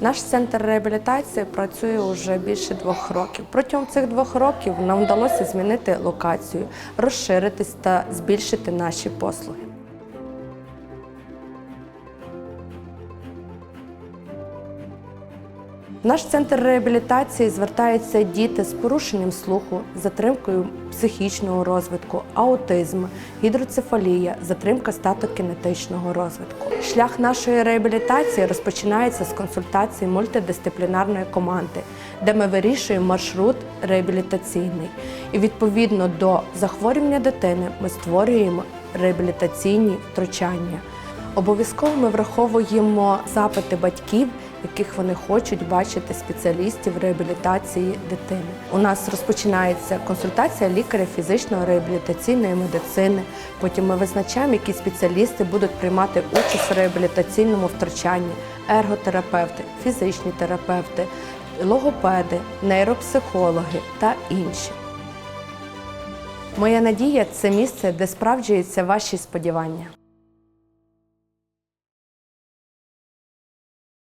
Наш центр реабілітації працює вже більше двох років. Протягом цих двох років нам вдалося змінити локацію, розширитись та збільшити наші послуги. В наш центр реабілітації звертаються діти з порушенням слуху, затримкою психічного розвитку, аутизм, гідроцефалія, затримка статокінетичного розвитку. Шлях нашої реабілітації розпочинається з консультації мультидисциплінарної команди, де ми вирішуємо маршрут реабілітаційний. І відповідно до захворювання дитини ми створюємо реабілітаційні втручання. Обов'язково ми враховуємо запити батьків, яких вони хочуть бачити спеціалістів реабілітації дитини. У нас розпочинається консультація лікаря фізичної реабілітаційної медицини. Потім ми визначаємо, які спеціалісти будуть приймати участь в реабілітаційному втручанні: ерготерапевти, фізичні терапевти, логопеди, нейропсихологи та інші. Моя надія це місце, де справджуються ваші сподівання.